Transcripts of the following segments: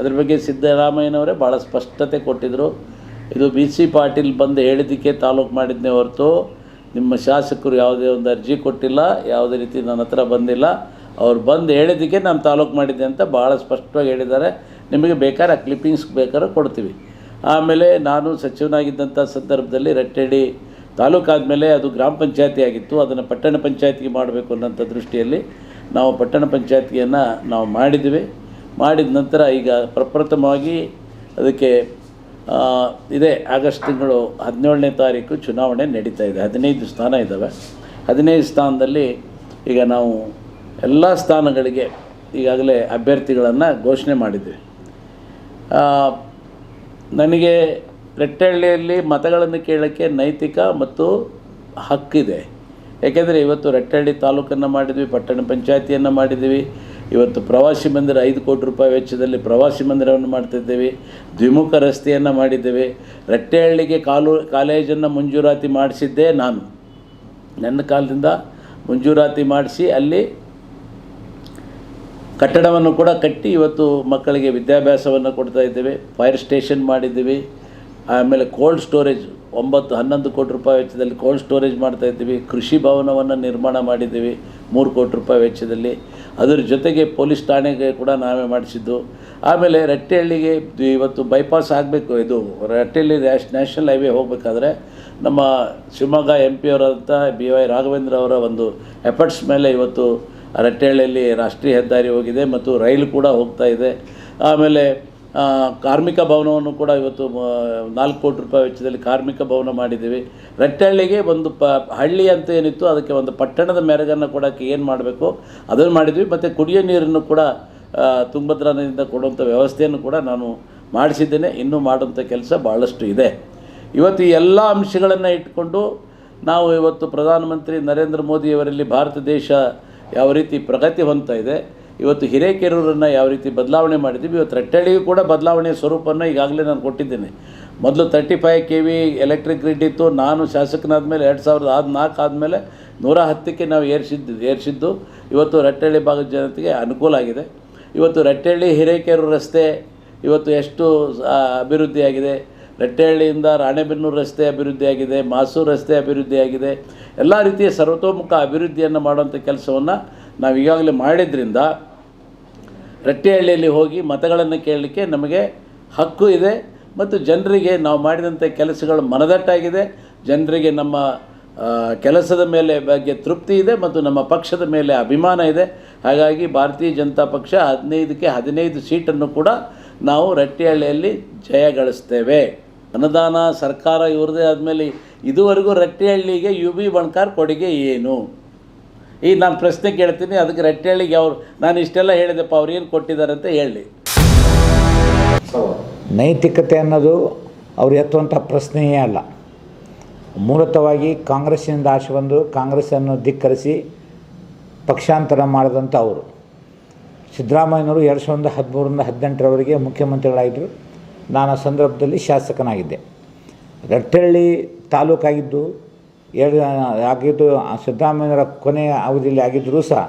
ಅದ್ರ ಬಗ್ಗೆ ಸಿದ್ದರಾಮಯ್ಯನವರೇ ಭಾಳ ಸ್ಪಷ್ಟತೆ ಕೊಟ್ಟಿದ್ದರು ಇದು ಬಿ ಸಿ ಪಾಟೀಲ್ ಬಂದು ಹೇಳಿದ್ದಕ್ಕೆ ತಾಲೂಕು ಮಾಡಿದ್ನೇ ಹೊರತು ನಿಮ್ಮ ಶಾಸಕರು ಯಾವುದೇ ಒಂದು ಅರ್ಜಿ ಕೊಟ್ಟಿಲ್ಲ, ಯಾವುದೇ ರೀತಿ ನನ್ನ ಹತ್ರ ಬಂದಿಲ್ಲ. ಅವ್ರು ಬಂದು ಹೇಳಿದ್ದಕ್ಕೆ ನಾನು ತಾಲೂಕು ಮಾಡಿದ್ದೆ ಅಂತ ಭಾಳ ಸ್ಪಷ್ಟವಾಗಿ ಹೇಳಿದ್ದಾರೆ. ನಿಮಗೆ ಬೇಕಾದ್ರೆ ಆ ಕ್ಲಿಪ್ಪಿಂಗ್ಸ್ ಬೇಕಾದ್ರೆ ಕೊಡ್ತೀವಿ. ಆಮೇಲೆ ನಾನು ಸಚಿವನಾಗಿದ್ದಂಥ ಸಂದರ್ಭದಲ್ಲಿ ರಟ್ಟೆಡಿ ತಾಲೂಕಾದಮೇಲೆ ಅದು ಗ್ರಾಮ ಪಂಚಾಯತಿ ಆಗಿತ್ತು. ಅದನ್ನು ಪಟ್ಟಣ ಪಂಚಾಯತಿಗೆ ಮಾಡಬೇಕು ಅನ್ನೋಂಥ ದೃಷ್ಟಿಯಲ್ಲಿ ನಾವು ಪಟ್ಟಣ ಪಂಚಾಯತಿಯನ್ನು ನಾವು ಮಾಡಿದ್ವಿ ಮಾಡಿದ ನಂತರ ಈಗ ಪ್ರಪ್ರಥಮವಾಗಿ ಅದಕ್ಕೆ ಇದೇ ಆಗಸ್ಟ್ ತಿಂಗಳು ಹದಿನೇಳನೇ ತಾರೀಕು ಚುನಾವಣೆ ನಡೀತಾ ಇದೆ. ಹದಿನೈದು ಸ್ಥಾನ ಇದ್ದಾವೆ ಹದಿನೈದು ಸ್ಥಾನದಲ್ಲಿ ಈಗ ನಾವು ಎಲ್ಲ ಸ್ಥಾನಗಳಿಗೆ ಈಗಾಗಲೇ ಅಭ್ಯರ್ಥಿಗಳನ್ನು ಘೋಷಣೆ ಮಾಡಿದ್ವಿ. ನನಗೆ ರೆಟ್ಟಹಳ್ಳಿಯಲ್ಲಿ ಮತಗಳನ್ನು ಕೇಳೋಕ್ಕೆ ನೈತಿಕ ಮತ್ತು ಹಕ್ಕಿದೆ. ಏಕೆಂದರೆ ಇವತ್ತು ರೆಟ್ಟಹಳ್ಳಿ ತಾಲೂಕನ್ನು ಮಾಡಿದ್ವಿ, ಪಟ್ಟಣ ಪಂಚಾಯತಿಯನ್ನು ಮಾಡಿದ್ದೀವಿ ಇವತ್ತು ಪ್ರವಾಸಿ ಮಂದಿರ ಐದು ಕೋಟಿ ರೂಪಾಯಿ ವೆಚ್ಚದಲ್ಲಿ ಪ್ರವಾಸಿ ಮಂದಿರವನ್ನು ಮಾಡ್ತಿದ್ದೇವೆ ದ್ವಿಮುಖ ರಸ್ತೆಯನ್ನು ಮಾಡಿದ್ದೇವೆ. ರಟ್ಟೆಹಳ್ಳಿಗೆ ಕಾಲು, ಕಾಲೇಜನ್ನು ಮಂಜೂರಾತಿ ಮಾಡಿಸಿದ್ದೇ ನಾನು. ನನ್ನ ಕಾಲದಿಂದ ಮಂಜೂರಾತಿ ಮಾಡಿಸಿ ಅಲ್ಲಿ ಕಟ್ಟಡವನ್ನು ಕೂಡ ಕಟ್ಟಿ ಇವತ್ತು ಮಕ್ಕಳಿಗೆ ವಿದ್ಯಾಭ್ಯಾಸವನ್ನು ಕೊಡ್ತಾ ಇದ್ದೇವೆ. ಫೈರ್ ಸ್ಟೇಷನ್ ಮಾಡಿದ್ದೀವಿ. ಆಮೇಲೆ ಕೋಲ್ಡ್ ಸ್ಟೋರೇಜ್ ಒಂಬತ್ತು ಹನ್ನೊಂದು ಕೋಟಿ ರೂಪಾಯಿ ವೆಚ್ಚದಲ್ಲಿ ಕೋಲ್ಡ್ ಸ್ಟೋರೇಜ್ ಮಾಡ್ತಾ ಇದ್ದೀವಿ. ಕೃಷಿ ಭವನವನ್ನು ನಿರ್ಮಾಣ ಮಾಡಿದ್ದೀವಿ. ಮೂರು ಕೋಟಿ ರೂಪಾಯಿ ವೆಚ್ಚದಲ್ಲಿ. ಅದರ ಜೊತೆಗೆ ಪೊಲೀಸ್ ಠಾಣೆಗೆ ಕೂಡ ನಾವೇ ಮಾಡಿಸಿದ್ದು. ಆಮೇಲೆ ರಟ್ಟೆಹಳ್ಳಿಗೆ ಇವತ್ತು ಬೈಪಾಸ್ ಆಗಬೇಕು. ಇದು ರಟ್ಟೆಹಳ್ಳಿ ನ್ಯಾಷ್, ನ್ಯಾಷನಲ್ ಹೈವೇ ಹೋಗಬೇಕಾದ್ರೆ ನಮ್ಮ ಶಿವಮೊಗ್ಗ ಎಂ ಪಿ ಅವರಾದಂಥ ಬಿ ವೈ ರಾಘವೇಂದ್ರ ಅವರ ಒಂದು ಎಫರ್ಟ್ಸ್ ಮೇಲೆ ಇವತ್ತು ರಟ್ಟೆಹಳ್ಳಿಯಲ್ಲಿ ರಾಷ್ಟ್ರೀಯ ಹೆದ್ದಾರಿ ಹೋಗಿದೆ ಮತ್ತು ರೈಲು ಕೂಡ ಹೋಗ್ತಾ ಇದೆ. ಆಮೇಲೆ ಕಾರ್ಮಿಕ ಭವನವನ್ನು ಕೂಡ ಇವತ್ತು ನಾಲ್ಕು ಕೋಟಿ ರೂಪಾಯಿ ವೆಚ್ಚದಲ್ಲಿ ಕಾರ್ಮಿಕ ಭವನ ಮಾಡಿದ್ದೀವಿ. ರಟ್ಟಹಳ್ಳಿಗೆ ಒಂದು ಪ, ಹಳ್ಳಿ ಅಂತ ಏನಿತ್ತು, ಅದಕ್ಕೆ ಒಂದು ಪಟ್ಟಣದ ಮೆರಗನ್ನು ಕೊಡೋಕ್ಕೆ ಏನು ಮಾಡಬೇಕು, ಅದನ್ನು ಮಾಡಿದ್ವಿ. ಮತ್ತು ಕುಡಿಯೋ ನೀರನ್ನು ಕೂಡ ತುಂಗಭದ್ರಾ ನದಿಯಿಂದ ಕೊಡುವಂಥ ವ್ಯವಸ್ಥೆಯನ್ನು ಕೂಡ ನಾನು ಮಾಡಿಸಿದ್ದೇನೆ. ಇನ್ನೂ ಮಾಡುವಂಥ ಕೆಲಸ ಭಾಳಷ್ಟು ಇದೆ. ಇವತ್ತು ಈ ಎಲ್ಲ ಅಂಶಗಳನ್ನು ಇಟ್ಕೊಂಡು ನಾವು ಇವತ್ತು ಪ್ರಧಾನಮಂತ್ರಿ ನರೇಂದ್ರ ಮೋದಿಯವರಲ್ಲಿ ಭಾರತ ದೇಶ ಯಾವ ರೀತಿ ಪ್ರಗತಿ ಹೊಂದ್ತಾ ಇದೆ ಇವತ್ತು ಹಿರೇಕೆರೂರನ್ನು ಯಾವ ರೀತಿ ಬದಲಾವಣೆ ಮಾಡಿದ್ದೀವಿ, ಇವತ್ತು ರಟ್ಟಳ್ಳಿಗೂ ಕೂಡ ಬದಲಾವಣೆ ಸ್ವರೂಪವನ್ನು ಈಗಾಗಲೇ ನಾನು ಕೊಟ್ಟಿದ್ದೇನೆ. ಮೊದಲು thirty five K V electric grid ಇತ್ತು, ನಾನು ಶಾಸಕನಾದ ಮೇಲೆ ಎರಡು ಸಾವಿರದ ಹದಿನಾಲ್ಕು ನಾಲ್ಕು ಆದಮೇಲೆ ನೂರ ಹತ್ತಕ್ಕೆ ನಾವು ಏರಿಸಿದ್ದು ಏರಿಸಿದ್ದು. ಇವತ್ತು ರಟ್ಟಳ್ಳಿ ಭಾಗದ ಜನತೆಗೆ ಅನುಕೂಲ ಆಗಿದೆ. ಇವತ್ತು ರಟ್ಟಳ್ಳಿ ಹಿರೇಕೆರೂರು ರಸ್ತೆ ಇವತ್ತು ಎಷ್ಟು ಅಭಿವೃದ್ಧಿಯಾಗಿದೆ ರಟ್ಟೆಹಳ್ಳಿಯಿಂದ ರಾಣೆಬೆನ್ನೂರು ರಸ್ತೆ ಅಭಿವೃದ್ಧಿಯಾಗಿದೆ ಮಾಸೂರು ರಸ್ತೆ ಅಭಿವೃದ್ಧಿಯಾಗಿದೆ ಎಲ್ಲ ರೀತಿಯ ಸರ್ವತೋಮುಖ ಅಭಿವೃದ್ಧಿಯನ್ನು ಮಾಡುವಂಥ ಕೆಲಸವನ್ನು ನಾವು ಈಗಾಗಲೇ ಮಾಡಿದ್ರಿಂದ ರಟ್ಟೆಹಳ್ಳಿಯಲ್ಲಿ ಹೋಗಿ ಮತಗಳನ್ನು ಕೇಳಲಿಕ್ಕೆ ನಮಗೆ ಹಕ್ಕು ಇದೆ ಮತ್ತು ಜನರಿಗೆ ನಾವು ಮಾಡಿದಂಥ ಕೆಲಸಗಳು ಮನದಟ್ಟಾಗಿದೆ. ಜನರಿಗೆ ನಮ್ಮ ಕೆಲಸದ ಮೇಲೆ ಬಗ್ಗೆ ತೃಪ್ತಿ ಇದೆ ಮತ್ತು ನಮ್ಮ ಪಕ್ಷದ ಮೇಲೆ ಅಭಿಮಾನ ಇದೆ. ಹಾಗಾಗಿ ಭಾರತೀಯ ಜನತಾ ಪಕ್ಷ ಹದಿನೈದಕ್ಕೆ ಹದಿನೈದು ಸೀಟನ್ನು ಕೂಡ ನಾವು ರಟ್ಟಿಹಳ್ಳಿಯಲ್ಲಿ ಜಯ ಗಳಿಸ್ತೇವೆ. ಅನುದಾನ, ಸರ್ಕಾರ ಇವ್ರದೇ ಆದಮೇಲೆ ಇದುವರೆಗೂ ರಟ್ಟಿಹಳ್ಳಿಗೆ ಯು ಬಿ ಬಣ್ಕಾರ್ ಕೊಡುಗೆ ಏನು? ಈಗ ನಾನು ಪ್ರಶ್ನೆ ಕೇಳ್ತೀನಿ, ಅದಕ್ಕೆ ರಟ್ಟಿಹಳ್ಳಿಗೆ ಅವ್ರು, ನಾನು ಇಷ್ಟೆಲ್ಲ ಹೇಳಿದೆಪ್ಪ, ಅವ್ರು ಏನು ಕೊಟ್ಟಿದ್ದಾರೆ ಅಂತ ಹೇಳಿ. ನೈತಿಕತೆ ಅನ್ನೋದು ಅವ್ರು ಎತ್ತುವಂಥ ಪ್ರಶ್ನೆಯೇ ಅಲ್ಲ. ಮೂಲತವಾಗಿ ಕಾಂಗ್ರೆಸ್ಸಿನಿಂದ ಆಶೆ ಬಂದು ಕಾಂಗ್ರೆಸ್ಸನ್ನು ಧಿಕ್ಕರಿಸಿ ಪಕ್ಷಾಂತರ ಮಾಡಿದಂಥ ಅವರು. ಸಿದ್ದರಾಮಯ್ಯನವರು ಎರಡು ಸಾವಿರದ ಹದಿಮೂರರಿಂದ ಹದಿನೆಂಟರವರೆಗೆ ಮುಖ್ಯಮಂತ್ರಿಗಳಾಗಿದ್ದರು ನಾನು ಆ ಸಂದರ್ಭದಲ್ಲಿ ಶಾಸಕನಾಗಿದ್ದೆ. ರಟ್ಟಳ್ಳಿ ತಾಲೂಕಾಗಿದ್ದು ಎರಡು ಆಗಿದ್ದು ಸಿದ್ದರಾಮಯ್ಯನವರ ಕೊನೆಯ ಅವಧಿಯಲ್ಲಿ ಆಗಿದ್ದರೂ ಸಹ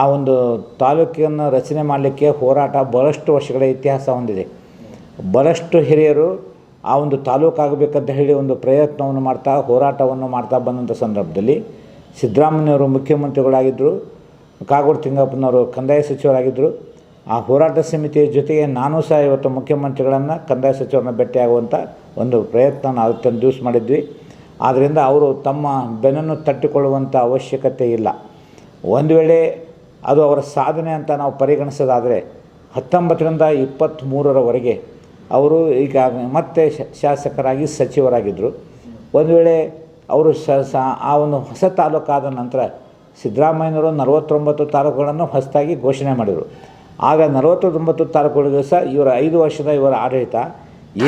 ಆ ಒಂದು ತಾಲೂಕಿನ ರಚನೆ ಮಾಡಲಿಕ್ಕೆ ಹೋರಾಟ ಭಾಳಷ್ಟು ವರ್ಷಗಳ ಇತಿಹಾಸ ಹೊಂದಿದೆ. ಬಹಳಷ್ಟು ಹಿರಿಯರು ಆ ಒಂದು ತಾಲೂಕಾಗಬೇಕಂತ ಹೇಳಿ ಒಂದು ಪ್ರಯತ್ನವನ್ನು ಮಾಡ್ತಾ, ಹೋರಾಟವನ್ನು ಮಾಡ್ತಾ ಬಂದಂಥ ಸಂದರ್ಭದಲ್ಲಿ ಸಿದ್ದರಾಮಯ್ಯವರು ಮುಖ್ಯಮಂತ್ರಿಗಳಾಗಿದ್ದರು, ಕಾಗೋಡು ತಿಂಗಪ್ಪನವರು ಕಂದಾಯ ಸಚಿವರಾಗಿದ್ದರು. ಆ ಹೋರಾಟ ಸಮಿತಿಯ ಜೊತೆಗೆ ನಾನು ಸಹ ಇವತ್ತು ಮುಖ್ಯಮಂತ್ರಿಗಳನ್ನು ಕಂದಾಯ ಸಚಿವರನ್ನ ಭೇಟಿಯಾಗುವಂಥ ಒಂದು ಪ್ರಯತ್ನ ನಾವು ತಂದು ದಿವಸ ಮಾಡಿದ್ವಿ. ಆದ್ದರಿಂದ ಅವರು ತಮ್ಮ ಬೆನ್ನನ್ನು ತಟ್ಟಿಕೊಳ್ಳುವಂಥ ಅವಶ್ಯಕತೆ ಇಲ್ಲ. ಒಂದು ವೇಳೆ ಅದು ಅವರ ಸಾಧನೆ ಅಂತ ನಾವು ಪರಿಗಣಿಸೋದಾದರೆ ಹತ್ತೊಂಬತ್ತರಿಂದ ಇಪ್ಪತ್ತ್ಮೂರರವರೆಗೆ ಅವರು ಈಗ ಮತ್ತೆ ಶಾಸಕರಾಗಿ ಸಚಿವರಾಗಿದ್ದರು. ಒಂದು ವೇಳೆ ಅವರು ಸ ಆ ಒಂದು ಹೊಸ ತಾಲೂಕಾದ ನಂತರ ಸಿದ್ದರಾಮಯ್ಯನವರು ನಲವತ್ತೊಂಬತ್ತು ತಾಲೂಕುಗಳನ್ನು ಹೊಸದಾಗಿ ಘೋಷಣೆ ಮಾಡಿದರು. ಆಗ ನಲವತ್ತೊಂಬತ್ತು ತಾಲೂಕುಗಳಿಗೂ ಸಹ ಇವರ ಐದು ವರ್ಷದ ಇವರ ಆಡಳಿತ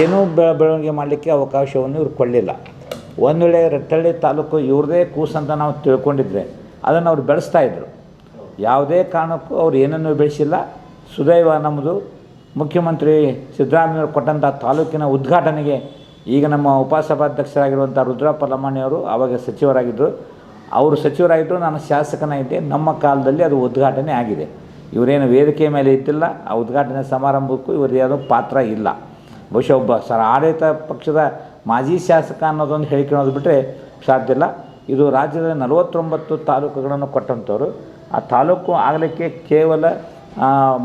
ಏನೂ ಬೆಳವಣಿಗೆ ಮಾಡಲಿಕ್ಕೆ ಅವಕಾಶವನ್ನು ಇವರು ಕೊಳ್ಳಿಲ್ಲ ಒಂದು ವೇಳೆ ರಟ್ಟಳ್ಳಿ ತಾಲೂಕು ಇವ್ರದೇ ಕೂಸಂತ ನಾವು ತಿಳ್ಕೊಂಡಿದ್ರೆ ಅದನ್ನು ಅವ್ರು ಬೆಳೆಸ್ತಾ ಇದ್ದರು ಯಾವುದೇ ಕಾರಣಕ್ಕೂ ಅವ್ರು ಏನನ್ನೂ ಬೆಳೆಸಿಲ್ಲ. ಸುದೈವ ನಮ್ಮದು ಮುಖ್ಯಮಂತ್ರಿ ಸಿದ್ದರಾಮಯ್ಯ ಕೊಟ್ಟಂಥ ತಾಲೂಕಿನ ಉದ್ಘಾಟನೆಗೆ ಈಗ ನಮ್ಮ ಉಪಸಭಾಧ್ಯಕ್ಷರಾಗಿರುವಂಥ ರುದ್ರಪ್ಪ ಲಮಾಣಿಯವರು ಆವಾಗ ಸಚಿವರಾಗಿದ್ದರು ಅವರು ಸಚಿವರಾಗಿದ್ದರು ನಾನು ಶಾಸಕನಾಗಿದ್ದೆ ನಮ್ಮ ಕಾಲದಲ್ಲಿ ಅದು ಉದ್ಘಾಟನೆ ಆಗಿದೆ. ಇವರೇನು ವೇದಿಕೆ ಮೇಲೆ ಇದ್ದಿಲ್ಲ. ಆ ಉದ್ಘಾಟನೆ ಸಮಾರಂಭಕ್ಕೂ ಇವರು ಯಾವುದೋ ಪಾತ್ರ ಇಲ್ಲ. ಬಹುಶಃ ಒಬ್ಬ ಸರ್ ಆಡಳಿತ ಪಕ್ಷದ ಮಾಜಿ ಶಾಸಕ ಅನ್ನೋದೊಂದು ಹೇಳಿಕೊಳ್ಳೋದು ಬಿಟ್ಟರೆ ಸಾಧ್ಯ ಇಲ್ಲ. ಇದು ರಾಜ್ಯದ ನಲವತ್ತೊಂಬತ್ತು ತಾಲೂಕುಗಳನ್ನು ಕೊಟ್ಟಂಥವ್ರು. ಆ ತಾಲೂಕು ಆಗಲಿಕ್ಕೆ ಕೇವಲ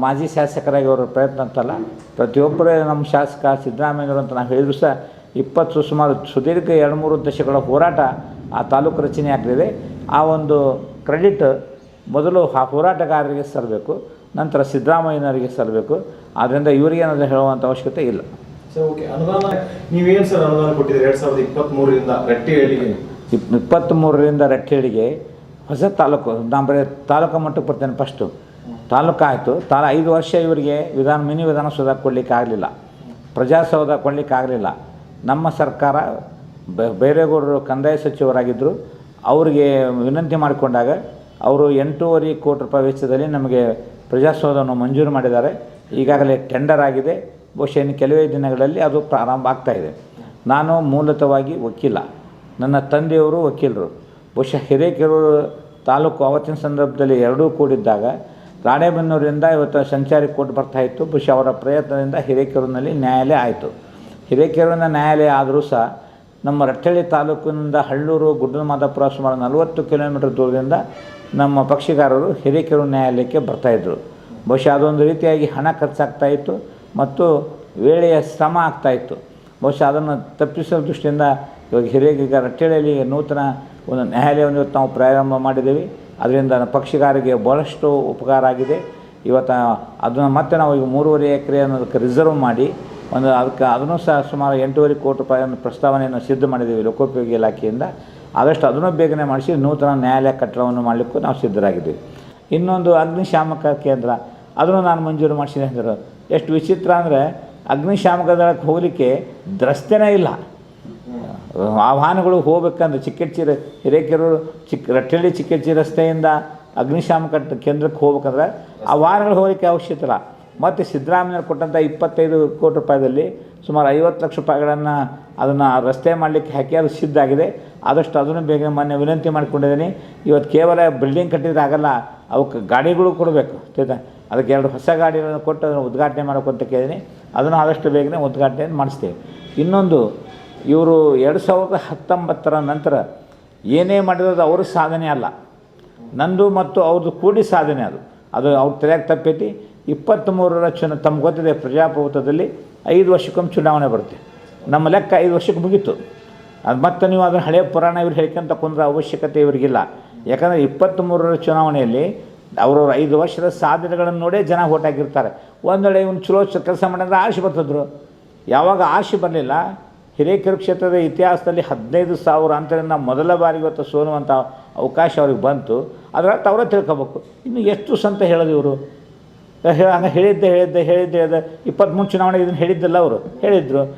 ಮಾಜಿ ಶಾಸಕರಾಗಿ ಅವರ ಪ್ರಯತ್ನ ಅಂತಲ್ಲ, ಪ್ರತಿಯೊಬ್ಬರೇ ನಮ್ಮ ಶಾಸಕ ಸಿದ್ದರಾಮಯ್ಯವರು ಅಂತ ನಾವು ಹೇಳಿದ್ರು ಸಹ ಇಪ್ಪತ್ತು ಸುಮಾರು ಸುದೀರ್ಘ ಎರಡು ಮೂರು ದಶಕಗಳ ಹೋರಾಟ ಆ ತಾಲೂಕು ರಚನೆ ಆಗಲಿದೆ. ಆ ಒಂದು ಕ್ರೆಡಿಟ್ ಮೊದಲು ಆ ಹೋರಾಟಗಾರರಿಗೆ ಸಲ್ಲಬೇಕು ನಂತರ ಸಿದ್ದರಾಮಯ್ಯನವರಿಗೆ ಸಲ್ಲಬೇಕು ಆದ್ದರಿಂದ ಇವರಿಗೆ ಏನಾದರೂ ಹೇಳುವಂಥ ಅವಶ್ಯಕತೆ ಇಲ್ಲ. ಸರ್ ಸರ್ ರಟ್ಟಿಹಳ್ಳಿಗೆ ಇಪ್ಪತ್ತ್ಮೂರರಿಂದ ರಟ್ಟೇಳಿಗೆ ಹೊಸ ತಾಲೂಕು, ನಾನು ಬರೀ ತಾಲೂಕು ಮಟ್ಟಕ್ಕೆ ಬರ್ತೇನೆ ಫಸ್ಟು ತಾಲೂಕು ಆಯಿತು. ತಾಲ ಐದು ವರ್ಷ ಇವರಿಗೆ ವಿಧಾನ, ಮಿನಿ ವಿಧಾನಸೌಧ ಕೊಡಲಿಕ್ಕೆ ಆಗಲಿಲ್ಲ. ಪ್ರಜಾಸೌಧ ಕೊಡಲಿಕ್ಕೆ ಆಗಲಿಲ್ಲ. ನಮ್ಮ ಸರ್ಕಾರ ಬೈರೇಗೌಡರು ಕಂದಾಯ ಸಚಿವರಾಗಿದ್ದರು ಅವರಿಗೆ ವಿನಂತಿ ಮಾಡಿಕೊಂಡಾಗ ಅವರು ಎಂಟೂವರೆ ಕೋಟಿ ರೂಪಾಯಿ ವೆಚ್ಚದಲ್ಲಿ ನಮಗೆ ಪ್ರಜಾಸೌಧವನ್ನು ಮಂಜೂರು ಮಾಡಿದ್ದಾರೆ. ಈಗಾಗಲೇ ಟೆಂಡರ್ ಆಗಿದೆ. ಬಹುಶಃ ಇನ್ನು ಕೆಲವೇ ದಿನಗಳಲ್ಲಿ ಅದು ಪ್ರಾರಂಭ ಆಗ್ತಾಯಿದೆ ನಾನು ಮೂಲತವಾಗಿ ವಕೀಲ, ನನ್ನ ತಂದೆಯವರು ವಕೀಲರು. ಬಹುಶಃ ಹಿರೇಕೆರೂರು ತಾಲೂಕು ಆವತ್ತಿನ ಸಂದರ್ಭದಲ್ಲಿ ಎರಡೂ ಕೂಡಿದ್ದಾಗ ರಾಣೆಬೆನ್ನೂರಿಂದ ಇವತ್ತು ಸಂಚಾರಿ ಕೋರ್ಟ್ ಬರ್ತಾಯಿತ್ತು ಬಹುಶಃ ಅವರ ಪ್ರಯತ್ನದಿಂದ ಹಿರೇಕೆರೂರಿನಲ್ಲಿ ನ್ಯಾಯಾಲಯ ಆಯಿತು. ಹಿರೇಕೆರೂರಿನ ನ್ಯಾಯಾಲಯ ಆದರೂ ಸಹ ನಮ್ಮ ರಟ್ಟಳ್ಳಿ ತಾಲೂಕಿನಿಂದ ಹಳ್ಳೂರು ಗುಡ್ಡಮಾದಪುರ ಸುಮಾರು ನಲವತ್ತು ಕಿಲೋಮೀಟರ್ ದೂರದಿಂದ ನಮ್ಮ ಪಕ್ಷಿಗಾರರು ಹಿರೇಕೆರೂರು ನ್ಯಾಯಾಲಯಕ್ಕೆ ಬರ್ತಾಯಿದ್ರು ಬಹುಶಃ ಅದೊಂದು ರೀತಿಯಾಗಿ ಹಣ ಖರ್ಚಾಗ್ತಾ ಇತ್ತು. ಮತ್ತು ವೇಳೆಯ ಶ್ರಮ ಆಗ್ತಾಯಿತ್ತು ಬಹುಶಃ ಅದನ್ನು ತಪ್ಪಿಸುವ ದೃಷ್ಟಿಯಿಂದ ಇವಾಗ ಹಿರಿಯ ರಟ್ಟೆಳೆಯಲ್ಲಿ ನೂತನ ಒಂದು ನ್ಯಾಯಾಲಯವನ್ನು ಇವತ್ತು ನಾವು ಪ್ರಾರಂಭ ಮಾಡಿದ್ದೀವಿ. ಅದರಿಂದ ಪಕ್ಷಿಗಾರಿಗೆ ಭಾಳಷ್ಟು ಉಪಕಾರ ಆಗಿದೆ. ಇವತ್ತು ಅದನ್ನು ಮತ್ತೆ ನಾವು ಈಗ ಮೂರುವರೆ ಎಕರೆ ಅನ್ನೋದಕ್ಕೆ ರಿಸರ್ವ್ ಮಾಡಿ ಒಂದು ಅದಕ್ಕೆ ಅದನ್ನು ಸಹ ಸುಮಾರು ಎಂಟೂವರೆ ಕೋಟಿ ರೂಪಾಯಿಯನ್ನು ಪ್ರಸ್ತಾವನೆಯನ್ನು ಸಿದ್ಧ ಮಾಡಿದ್ದೀವಿ ಲೋಕೋಪಯೋಗಿ ಇಲಾಖೆಯಿಂದ. ಆದಷ್ಟು ಅದನ್ನು ಬೇಗನೆ ಮಾಡಿಸಿ ನೂತನ ನ್ಯಾಯಾಲಯ ಕಟ್ಟಡವನ್ನು ಮಾಡಲಿಕ್ಕೂ ನಾವು ಸಿದ್ಧರಾಗಿದ್ದೀವಿ. ಇನ್ನೊಂದು ಅಗ್ನಿಶಾಮಕ ಕೇಂದ್ರ, ಅದನ್ನು ನಾನು ಮಂಜೂರು ಮಾಡಿಸಿದೆ ಅಂದರು. ಎಷ್ಟು ವಿಚಿತ್ರ ಅಂದರೆ ಅಗ್ನಿಶಾಮಕದಳಕ್ಕೆ ಹೋಗಲಿಕ್ಕೆ ದ್ರಸ್ತೆನೇ ಇಲ್ಲ. ಆಹ್ವಾನಗಳು ಹೋಗ್ಬೇಕಂದ್ರೆ ಚಿಕ್ಕಚ್ಚಿ ಹಿರೇಕೆರೂರು ಚಿಕ್ಕ ರಟ್ಟಳ್ಳಿ ಚಿಕ್ಕಚ್ಚಿ ರಸ್ತೆಯಿಂದ ಅಗ್ನಿಶಾಮಕ ಕೇಂದ್ರಕ್ಕೆ ಹೋಗ್ಬೇಕಂದ್ರೆ ಆ ವಾಹನಗಳು ಹೋಗಲಿಕ್ಕೆ ಅವಶ್ಯಕತೆ ಇಲ್ಲ. ಮತ್ತು ಸಿದ್ದರಾಮಯ್ಯವ್ರು ಕೊಟ್ಟಂಥ ಇಪ್ಪತ್ತೈದು ಕೋಟಿ ರೂಪಾಯಿದಲ್ಲಿ ಸುಮಾರು ಐವತ್ತು ಲಕ್ಷ ರೂಪಾಯಿಗಳನ್ನು ಅದನ್ನು ರಸ್ತೆ ಮಾಡಲಿಕ್ಕೆ ಹಾಕಿ ಅದು ಸಿದ್ಧ ಆಗಿದೆ. ಆದಷ್ಟು ಅದನ್ನು ಬೇಗ ಮೊನ್ನೆ ವಿನಂತಿ ಮಾಡಿಕೊಂಡಿದ್ದೀನಿ. ಇವತ್ತು ಕೇವಲ ಬಿಲ್ಡಿಂಗ್ ಕಟ್ಟಿದ್ರೆ ಆಗಲ್ಲ, ಅವಕ್ಕೆ ಗಾಡಿಗಳು ಕೊಡಬೇಕು. ಅದಕ್ಕೆ ಎರಡು ಹೊಸ ಗಾಡಿಗಳನ್ನು ಕೊಟ್ಟು ಅದನ್ನು ಉದ್ಘಾಟನೆ ಮಾಡೋಕ್ಕಂತ ಕೇಳಿದ್ದೀನಿ. ಅದನ್ನು ಆದಷ್ಟು ಬೇಗನೆ ಉದ್ಘಾಟನೆ ಮಾಡಿಸ್ತೇವೆ. ಇನ್ನೊಂದು, ಇವರು ಎರಡು ಸಾವಿರದ ಹತ್ತೊಂಬತ್ತರ ನಂತರ ಏನೇ ಮಾಡಿರೋದು ಅವ್ರ ಸಾಧನೆ ಅಲ್ಲ. ನಂದು ಮತ್ತು ಅವ್ರದ್ದು ಕೂಡಿ ಸಾಧನೆ ಅದು. ಅದು ಅವ್ರ ತಲೆಯಾಗ ತಪ್ಪೈತಿ. ಇಪ್ಪತ್ತ್ಮೂರರ ಚುನ, ತಮ್ಗೆ ಗೊತ್ತಿದೆ, ಪ್ರಜಾಪ್ರಭುತ್ವದಲ್ಲಿ ಐದು ವರ್ಷಕ್ಕೊಮ್ಮೆ ಚುನಾವಣೆ ಬರುತ್ತೆ. ನಮ್ಮ ಲೆಕ್ಕ ಐದು ವರ್ಷಕ್ಕೆ ಮುಗೀತು. ಅದು ಮತ್ತೆ ನೀವು ಅದನ್ನು ಹಳೆಯ ಪುರಾಣ ಇವ್ರು ಹೇಳ್ಕೊಂತ ಕುಂದ್ರ ಅವಶ್ಯಕತೆ ಇವರಿಗಿಲ್ಲ. ಯಾಕಂದರೆ ಇಪ್ಪತ್ತ್ಮೂರರ ಚುನಾವಣೆಯಲ್ಲಿ ಅವರವ್ರ ಐದು ವರ್ಷದ ಸಾಧನೆಗಳನ್ನು ನೋಡೇ ಜನ ಹೊಟ್ಟಾಗಿರ್ತಾರೆ ಒಂದು ವೇಳೆ ಇವನು ಚಲೋ ಕೆಲಸ ಮಾಡಿದ್ರೆ ಆಶೆ ಬರ್ತಿದ್ರು? ಯಾವಾಗ ಆಶೆ ಬರಲಿಲ್ಲ? ಹಿರೇಕೆರೆ ಕ್ಷೇತ್ರದ ಇತಿಹಾಸದಲ್ಲಿ ಹದಿನೈದು ಸಾವಿರ ಅಂತರಿಂದ ಮೊದಲ ಬಾರಿ ಇವತ್ತು ಸೋಲುವಂಥ ಅವಕಾಶ ಅವ್ರಿಗೆ ಬಂತು. ಅದರ ಅರ್ಥ ಅವರೇ ತಿಳ್ಕೊಬೇಕು. ಇನ್ನು ಎಷ್ಟು ಸಂತ ಹೇಳೋದು ಇವರು? ಹಂಗೆ ಹೇಳಿದ್ದೆ ಹೇಳಿದ್ದೆ ಹೇಳಿದ್ದೆ ಹೇಳಿದ್ದೆ. ಇಪ್ಪತ್ತ್ಮೂರು ಚುನಾವಣೆ ಇದನ್ನು ಹೇಳಿದ್ದಲ್ಲ ಅವರು. ಹೇಳಿದರು.